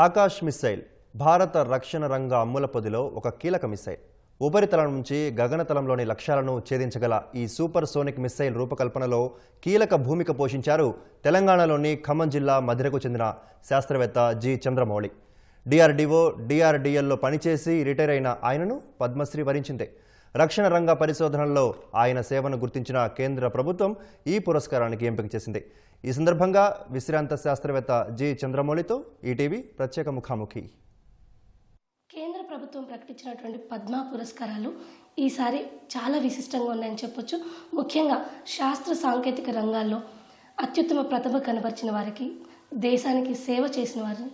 Akash missile భారత రక్షణ రంగ అమ్ముల పొదిలో ఒక కీలక మిస్సైల్. ఉపరితలం నుంచి గగనతలంలోని లక్ష్యాలను ఛేదించగల ఈ సూపర్ సోనిక్ మిస్సైల్ రూపకల్పనలో కీలక భూమిక పోషించారు తెలంగాణలోని ఖమ్మం జిల్లా మధిరకు చెందిన శాస్త్రవేత్త జి. చంద్రమౌళి. డిఆర్డీఓ డిఆర్డిఎల్లో పనిచేసి రిటైర్ అయిన ఆయనను పద్మశ్రీ వరించింది. రక్షణ రంగ పరిశోధనల్లో ఆయన సేవను గుర్తించిన కేంద్ర ప్రభుత్వం ఈ పురస్కారానికి ఎంపిక చేసింది. ఈ సందర్భంగా విశ్రాంత శాస్త్రవేత్త జి. చంద్రమౌళితో ఈటీవీ ప్రత్యేక ముఖాముఖి. కేంద్ర ప్రభుత్వం ప్రకటించినటువంటి పద్మ పురస్కారాలు ఈసారి చాలా విశిష్టంగా ఉన్నాయని చెప్పొచ్చు. ముఖ్యంగా శాస్త్ర సాంకేతిక రంగాల్లో అత్యుత్తమ ప్రతిభ కనబరిచిన వారికి దేశానికి సేవ చేసిన వారిని.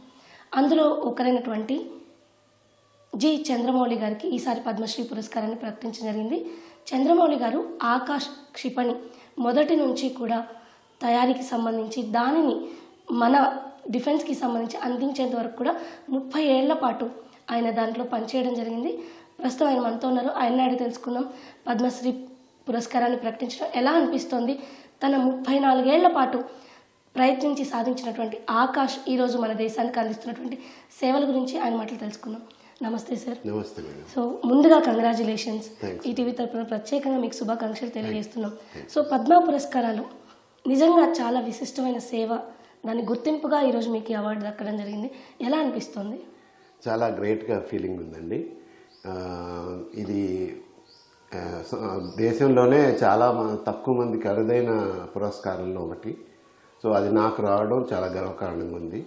అందులో ఒకరైనటువంటి జి. చంద్రమౌళి గారికి ఈసారి పద్మశ్రీ పురస్కారాన్ని ప్రకటించడం జరిగింది. చంద్రమౌళి గారు ఆకాశ్ క్షిపణి మొదటి నుంచి కూడా తయారీకి సంబంధించి దానిని మన డిఫెన్స్కి సంబంధించి అందించేంత వరకు కూడా ముప్పై ఏళ్ళ పాటు ఆయన దాంట్లో పనిచేయడం జరిగింది. ప్రస్తుతం ఆయన మనతో ఉన్నారు. ఆయన అడిగి తెలుసుకుందాం. పద్మశ్రీ పురస్కారాన్ని ప్రకటించడం ఎలా అనిపిస్తోంది? తన ముప్పై నాలుగేళ్ళ పాటు ప్రయత్నించి సాధించినటువంటి ఆకాష్ ఈరోజు మన దేశానికి అందిస్తున్నటువంటి సేవల గురించి ఆయన మాటలు తెలుసుకుందాం. నమస్తే సార్. నమస్తే సో ముందుగా కంగ్రాచులేషన్స్. ఈటీవీ తరపున ప్రత్యేకంగా మీకు శుభాకాంక్షలు తెలియజేస్తున్నాం. సో పద్మ పురస్కారాలు నిజంగా చాలా విశిష్టమైన సేవ. దాని గుర్తింపుగా ఈరోజు మీకు ఈ అవార్డు దక్కడం జరిగింది. ఎలా అనిపిస్తుంది? చాలా గ్రేట్గా ఫీలింగ్ ఉందండి. ఇది దేశంలోనే చాలా మ- తక్కువ మందికి అరుదైన పురస్కారంలో ఒకటి. సో అది నాకు రావడం చాలా గర్వకారణంగా ఉంది.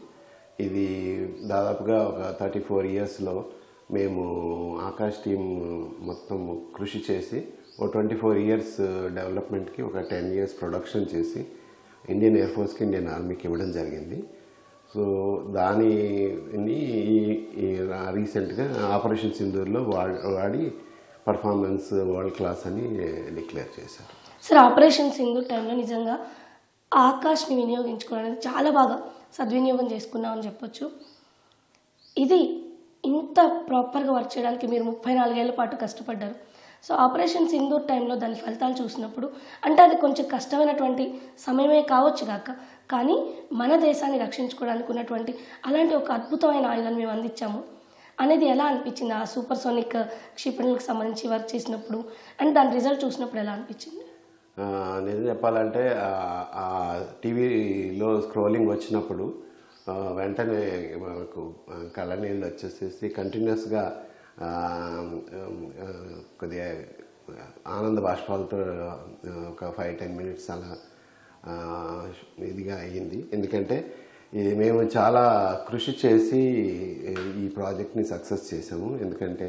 ఇది దాదాపుగా ఒక థర్టీ ఫోర్ ఇయర్స్లో మేము ఆకాష్ టీం మొత్తం కృషి చేసి ఓ ట్వంటీ ఫోర్ ఇయర్స్ డెవలప్మెంట్కి ఒక టెన్ ఇయర్స్ ప్రొడక్షన్ చేసి ఇండియన్ ఎయిర్ ఫోర్స్కి ఇండియన్ ఆర్మీకి ఇవ్వడం జరిగింది. సో దానిని ఈ- రీసెంట్గా ఆపరేషన్ సింధూర్లో వా- వాడి పర్ఫార్మెన్స్ వరల్డ్ క్లాస్ అని డిక్లేర్ చేశారు. సార్ ఆపరేషన్ సింధు టైంలో నిజంగా ఆకాష్ని వినియోగించుకోవడానికి చాలా బాగా సద్వినియోగం చేసుకున్నామని చెప్పొచ్చు. ఇది ఇంత ప్రాపర్గా వర్క్ చేయడానికి మీరు ముప్పై నాలుగేళ్ళ పాటు కష్టపడ్డారు. సో ఆపరేషన్ సింధూర్ టైంలో దాని ఫలితాలు చూసినప్పుడు అంటే అది కొంచెం కష్టమైనటువంటి సమయమే కావచ్చు కాక కానీ మన దేశాన్ని రక్షించుకోవడానికి ఉన్నటువంటి అలాంటి ఒక అద్భుతమైన ఆయుధాన్ని మేము అందించాము. అనేది ఎలా అనిపించింది? ఆ సూపర్ సోనిక్ క్షిపణులకు సంబంధించి వర్క్ చేసినప్పుడు అండ్ దాని రిజల్ట్ చూసినప్పుడు ఎలా అనిపించింది? ఆ, నిజం చెప్పాలంటే టీవీలో స్క్రోలింగ్ వచ్చినప్పుడు వెంటనే మనకు కళ్ళ నీళ్ళు వచ్చేసేసి కంటిన్యూస్గా కొద్దిగా ఆనంద బాష్పాలతో ఒక ఫైవ్ టెన్ మినిట్స్ అలా ఇదిగా అయ్యింది. ఎందుకంటే ఇది మేము చాలా కృషి చేసి ఈ ప్రాజెక్ట్ని సక్సెస్ చేసాము ఎందుకంటే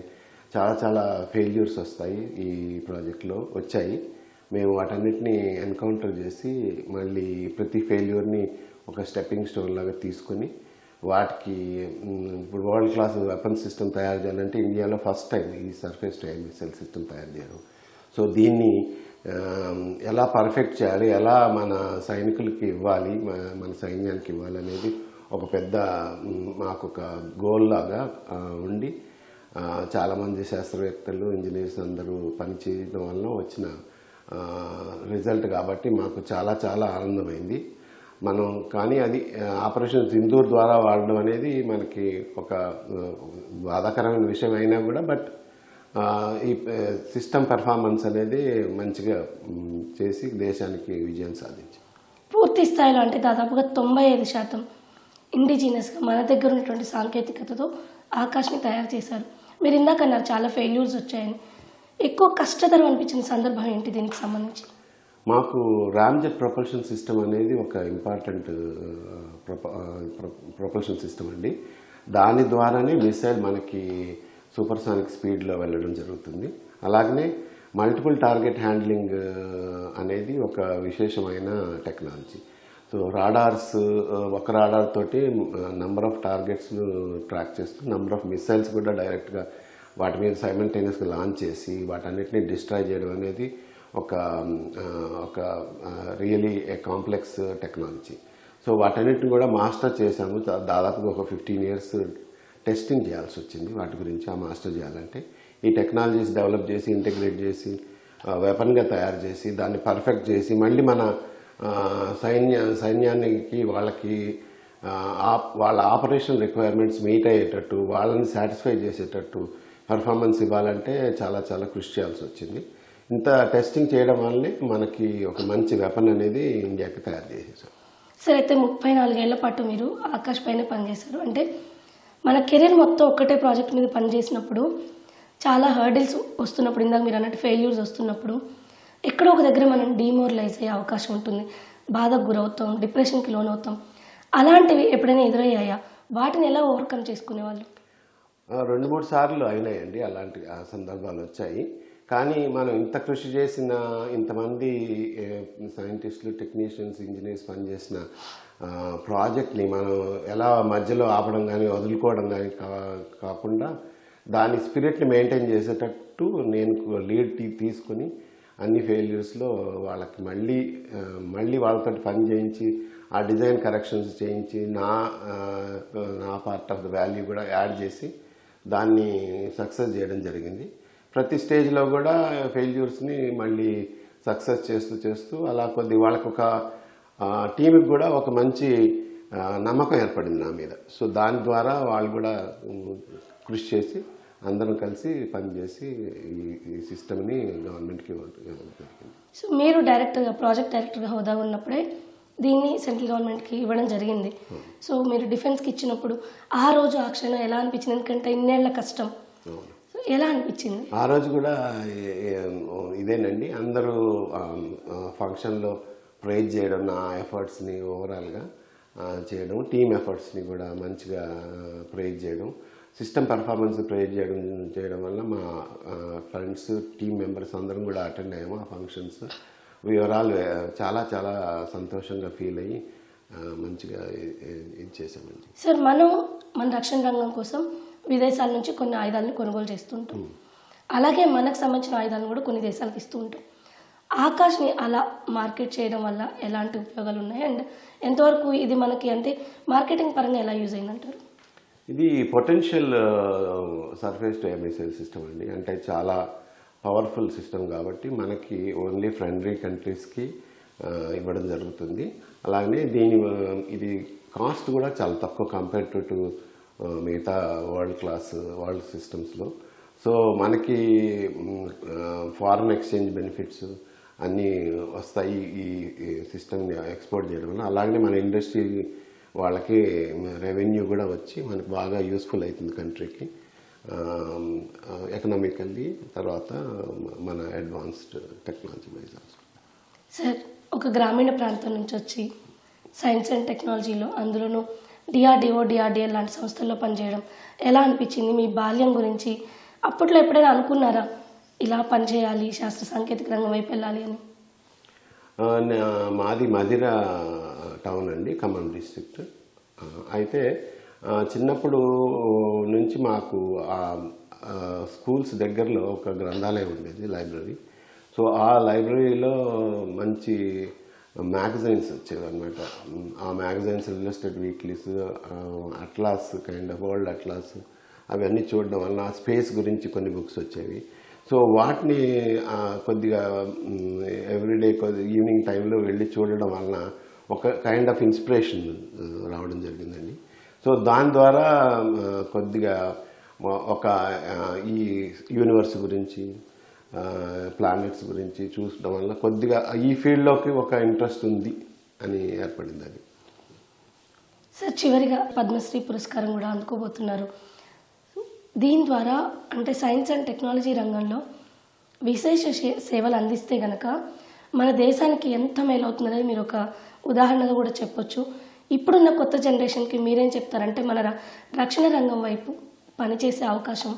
చాలా చాలా ఫెయిల్యూర్స్ వస్తాయి ఈ ప్రాజెక్ట్లో వచ్చాయి. మేము వాటన్నిటిని ఎన్కౌంటర్ చేసి మళ్ళీ ప్రతి ఫెయిల్యూర్ని ఒక స్టెప్పింగ్ స్టోన్ లాగా తీసుకొని వాటికి ఇప్పుడు వరల్డ్ క్లాస్ వెపన్ సిస్టమ్ తయారు చేయాలంటే ఇండియాలో ఫస్ట్ టైం ఈ surface to air missile system తయారు చేయడం. సో దీన్ని ఎలా పర్ఫెక్ట్ చేయాలి ఎలా మన సైనికులకి ఇవ్వాలి మన- సైన్యానికి ఇవ్వాలి అనేది ఒక పెద్ద మాకు ఒక గోల్ లాగా ఉండి చాలామంది శాస్త్రవేత్తలు ఇంజనీర్స్ అందరూ పనిచేయడం వల్ల వచ్చిన రిజల్ట్ కాబట్టి మాకు చాలా చాలా ఆనందమైంది. మనం కానీ అది ఆపరేషన్ సింధూర్ ద్వారా వాడడం అనేది మనకి ఒక బాధాకరమైన విషయం అయినా కూడా బట్ ఈ సిస్టమ్ పెర్ఫార్మెన్స్ అనేది మంచిగా చేసి దేశానికి విజయం సాధించింది. పూర్తి స్థాయిలో అంటే దాదాపుగా తొంభై ఐదు శాతం ఇండిజినస్గా మన దగ్గర ఉన్నటువంటి సాంకేతికతతో ఆకాశ్ని తయారు చేశారు. మీరు ఇందాక అన్నారు చాలా ఫెయిల్యూర్స్ వచ్చాయని. ఎక్కువ కష్టతరం అనిపించిన సందర్భం ఏంటి దీనికి సంబంధించి? మాకు రామ్జెట్ ప్రొపల్షన్ సిస్టమ్ అనేది ఒక ఇంపార్టెంట్ ప్రొపల్షన్ సిస్టమ్ అండి. దాని ద్వారానే మిసైల్ మనకి సూపర్సానిక్ స్పీడ్లో వెళ్ళడం జరుగుతుంది. అలాగనే మల్టిపుల్ టార్గెట్ హ్యాండ్లింగ్ అనేది ఒక విశేషమైన టెక్నాలజీ సో రాడార్స్ ఒక రాడార్ తోటి నెంబర్ ఆఫ్ టార్గెట్స్ ట్రాక్ చేస్తూ నంబర్ ఆఫ్ మిసైల్స్ కూడా డైరెక్ట్గా వాటి మీద సైమల్టేనియస్గా లాంచ్ చేసి వాటన్నిటిని డిస్ట్రాయ్ చేయడం అనేది ఒక ఒక really a complex technology so వాటన్నిటిని కూడా మాస్టర్ చేశాము. దాదాపుగా ఒక ఫిఫ్టీన్ ఇయర్స్ టెస్టింగ్ చేయాల్సి వచ్చింది. వాటి గురించి ఆ మాస్టర్ చేయాలంటే ఈ టెక్నాలజీస్ డెవలప్ చేసి ఇంటిగ్రేట్ చేసి వెపన్గా తయారు చేసి దాన్ని పర్ఫెక్ట్ చేసి మళ్ళీ మన సైన్య సైన్యానికి వాళ్ళకి ఆప్- వాళ్ళ ఆపరేషన్ రిక్వైర్మెంట్స్ మీట్ అయ్యేటట్టు వాళ్ళని సాటిస్ఫై చేసేటట్టు పర్ఫార్మెన్స్ ఇవ్వాలంటే చాలా చాలా కృషి చేయాల్సి వచ్చింది. ఇంత టెస్టింగ్ చేయడం వల్లే మనకి ఒక మంచి వెపన్ అనేది ఇండియాకి తయారు చేసేసాం సార్ అయితే ముప్పై నాలుగేళ్ళ పాటు మీరు ఆకాష్ పైన పనిచేశారు. అంటే మన కెరీర్ మొత్తం ఒక్కటే ప్రాజెక్ట్ మీద పనిచేసినప్పుడు చాలా హర్డిల్స్ వస్తున్నప్పుడు ఇందాక మీరు అన్నట్టు ఫెయిల్యూర్స్ వస్తున్నప్పుడు ఎక్కడో ఒక దగ్గర మనం డిమోరలైజ్ అయ్యే అవకాశం ఉంటుంది. బాధకు గురవుతాం డిప్రెషన్కి లోన్ అవుతాం అలాంటివి ఎప్పుడైనా ఎదురయ్యాయా? వాటిని ఎలా ఓవర్కమ్ చేసుకునేవాళ్ళు? రెండు మూడు సార్లు అయినాయండి అలాంటి సందర్భాలు వచ్చాయి. కానీ మనం ఇంత కృషి చేసిన ఇంతమంది సైంటిస్టులు టెక్నీషియన్స్ ఇంజనీర్స్ పనిచేసిన ప్రాజెక్ట్ని మనం ఎలా మధ్యలో ఆపడం కానీ వదులుకోవడం కానీ కా- కాకుండా దాని స్పిరిట్ని మెయింటైన్ చేసేటట్టు నేను లీడ్ తీసుకుని అన్ని ఫెయిల్యూర్స్లో వాళ్ళకి మళ్ళీ మళ్ళీ వాళ్ళతో పని చేయించి ఆ డిజైన్ కరెక్షన్స్ చేయించి నా నా పార్ట్ ఆఫ్ ద వాల్యూ కూడా యాడ్ చేసి దాన్ని సక్సెస్ చేయడం జరిగింది. ప్రతి స్టేజ్లో కూడా ఫెయిల్యూర్స్ని మళ్ళీ సక్సెస్ చేస్తూ చేస్తూ అలా కొద్ది వాళ్ళకు ఒక టీంకి కూడా ఒక మంచి నమ్మకం ఏర్పడింది నా మీద. సో దాని ద్వారా వాళ్ళు కూడా కృషి చేసి అందరం కలిసి పనిచేసి ఈ ఈ సిస్టమ్ని గవర్నమెంట్కి సో మీరు డైరెక్టర్గా ప్రాజెక్ట్ డైరెక్టర్గా హోదా ఉన్నప్పుడే దీన్ని సెంట్రల్ గవర్నమెంట్కి ఇవ్వడం జరిగింది. సో మీరు డిఫెన్స్కి ఇచ్చినప్పుడు ఆ రోజు ఆ క్షణం ఎలా అనిపించింది? ఎందుకంటే ఇన్నేళ్ళ కష్టం. ఎలా అనిపించింది? ఆ రోజు కూడా ఇదేనండి. అందరూ ఫంక్షన్లో ప్రైజ్ చేయడం నా ఎఫర్ట్స్ని ఓవరాల్గా చేయడం టీమ్ ఎఫర్ట్స్ని కూడా మంచిగా ప్రైజ్ చేయడం సిస్టమ్ పెర్ఫార్మెన్స్ ప్రైజ్ చేయడం చేయడం వల్ల మా ఫ్రెండ్స్ టీమ్ మెంబర్స్ అందరం కూడా అటెండ్ అయ్యాము ఆ ఫంక్షన్స్. వివరాలు చాలా చాలా సంతోషంగా ఫీల్ అయ్యి మంచిగా ఇది చేశామండి. సార్ మనం మన రక్షణ రంగం కోసం విదేశాల నుంచి కొన్ని ఆయుధాలను కొనుగోలు చేస్తుంటాం. అలాగే మనకు సంబంధించిన ఆయుధాలను కూడా కొన్ని దేశాలకు ఇస్తూ ఉంటాం. ఆకాష్ని అలా మార్కెట్ చేయడం వల్ల ఎలాంటి ఉపయోగాలు ఉన్నాయి? అండ్ ఎంతవరకు ఇది మనకి అంటే మార్కెటింగ్ పరంగా ఎలా యూజ్ అయిందంటారు? ఇది potential surface to air system అండి. అంటే చాలా పవర్ఫుల్ సిస్టమ్ కాబట్టి మనకి ఓన్లీ ఫ్రెండ్లీ కంట్రీస్కి ఇవ్వడం జరుగుతుంది. అలాగే దీని ఇది కాస్ట్ కూడా చాలా తక్కువ కంపేర్ టు మిగతా వరల్డ్ క్లాస్ వరల్డ్ సిస్టమ్స్లో. సో మనకి ఫారెన్ ఎక్స్చేంజ్ బెనిఫిట్స్ అన్నీ వస్తాయి ఈ సిస్టమ్ని ఎక్స్పోర్ట్ చేయడం వల్ల. అలాగనే మన ఇండస్ట్రీ వాళ్ళకి రెవెన్యూ కూడా వచ్చి మనకు బాగా యూస్ఫుల్ అవుతుంది కంట్రీకి. ఎకనామికల్లీ తర్వాత మన అడ్వాన్స్డ్ టెక్నాలజీ వైజ్ సార్ ఒక గ్రామీణ ప్రాంతం నుంచి వచ్చి సైన్స్ అండ్ టెక్నాలజీలో అందులోనూ డిఆర్డిఓ డిఆర్డిఎల్ లాంటి సంస్థల్లో పనిచేయడం ఎలా అనిపించింది? మీ బాల్యం గురించి అప్పట్లో ఎప్పుడైనా అనుకున్నారా? ఇలా పనిచేయాలి శాస్త్ర సాంకేతిక రంగం వైపు వెళ్ళాలి అని. మాది మధిర టౌన్ అండి ఖమ్మం డిస్ట్రిక్ట్. అయితే చిన్నప్పుడు నుంచి మాకు ఆ, స్కూల్స్ దగ్గరలో ఒక గ్రంథాలయం ఉండేది లైబ్రరీ. సో ఆ లైబ్రరీలో మంచి మ్యాగజైన్స్ వచ్చేవి ఆ magazines illustrated weeklies atlas kind of world atlas అవన్నీ చూడడం వల్ల ఆ స్పేస్ గురించి కొన్ని బుక్స్ వచ్చేవి. సో వాటిని కొద్దిగా ఎవ్రీడే కొద్ది ఈవినింగ్ టైంలో వెళ్ళి చూడడం వలన ఒక కైండ్ ఆఫ్ ఇన్స్పిరేషన్ రావడం జరిగిందండి. సో దాని ద్వారా కొద్దిగా ఒక ఈ యూనివర్స్ గురించి ప్లానెట్స్ గురించి చూసడం వల్ల కొద్దిగా ఈ ఫీల్డ్లోకి ఒక ఇంట్రెస్ట్ ఉంది అని ఏర్పడింది అది. సార్ చివరిగా పద్మశ్రీ పురస్కారం కూడా అందుకోబోతున్నారు. దీని ద్వారా అంటే సైన్స్ అండ్ టెక్నాలజీ రంగంలో విశేష సే- సేవలు అందిస్తే గనక మన దేశానికి ఎంత మేలవుతుందనేది మీరు ఒక ఉదాహరణగా కూడా చెప్పొచ్చు. ఇప్పుడున్న కొత్త జనరేషన్కి మీరేం చెప్తారంటే మన ర- రక్షణ రంగం వైపు పనిచేసే అవకాశం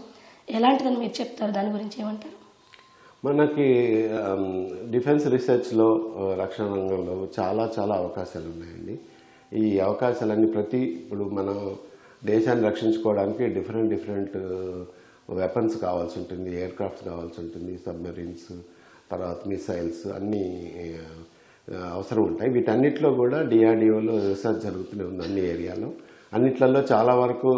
ఎలాంటిదని మీరు చెప్తారు? దాని గురించి ఏమంటారు? మనకి డిఫెన్స్ రీసెర్చ్లో రక్షణ రంగంలో చాలా చాలా అవకాశాలు ఉన్నాయండి. ఈ అవకాశాలన్నీ ప్రతి ఇప్పుడు మనం దేశాన్ని రక్షించుకోవడానికి డిఫరెంట్ డిఫరెంట్ వెపన్స్ కావాల్సి ఉంటుంది. ఎయిర్ క్రాఫ్ట్స్ కావాల్సి ఉంటుంది. సబ్మెరీన్స్ తర్వాత మిసైల్స్ అన్నీ అవసరం ఉంటాయి. వీటన్నిటిలో కూడా డిఆర్డిఓలో రీసెర్చ్ జరుగుతూనే ఉంది అన్ని ఏరియాలో. అన్నిట్లలో చాలా వరకు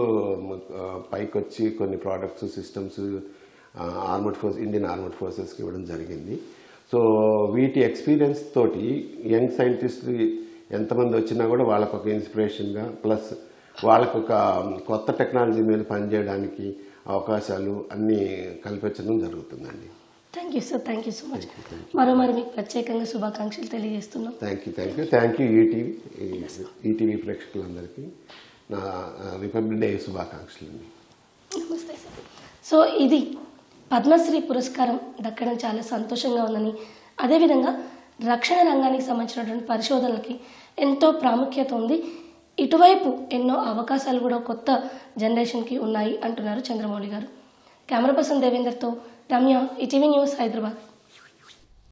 పైకొచ్చి కొన్ని products systems armed force Indian armed ఫోర్సెస్కి ఇవ్వడం జరిగింది. సో వీటి ఎక్స్పీరియన్స్ తోటి యంగ్ సైంటిస్ట్ ఎంతమంది వచ్చినా కూడా వాళ్ళకు ఒక ఇన్స్పిరేషన్గా ప్లస్ వాళ్ళకు ఒక కొత్త టెక్నాలజీ మీద పనిచేయడానికి అవకాశాలు అన్నీ కల్పించడం జరుగుతుందండి. Thank you sir thank you so much మరో మరి మీకు ప్రత్యేకంగా శుభాకాంక్షలు తెలియజేస్తున్నాం. Thank you thank you thank you ETV ETV ప్రేక్షకులందరికీ నా రిపబ్లిక్ డే శుభాకాంక్షలు అండి నమస్తే సార్ సో ఇది పద్మశ్రీ పురస్కారం దక్కడం చాలా సంతోషంగా ఉందని అదేవిధంగా రక్షణ రంగానికి సంబంధించినటువంటి పరిశోధనలకి ఎంతో ప్రాముఖ్యత ఉంది. ఇటువైపు ఎన్నో అవకాశాలు కూడా కొత్త జనరేషన్కి ఉన్నాయి అంటున్నారు చంద్రమౌళి గారు. కెమెరా పర్సన్ దేవేందర్తో రమ్య ఈటీవీ న్యూస్ హైదరాబాద్.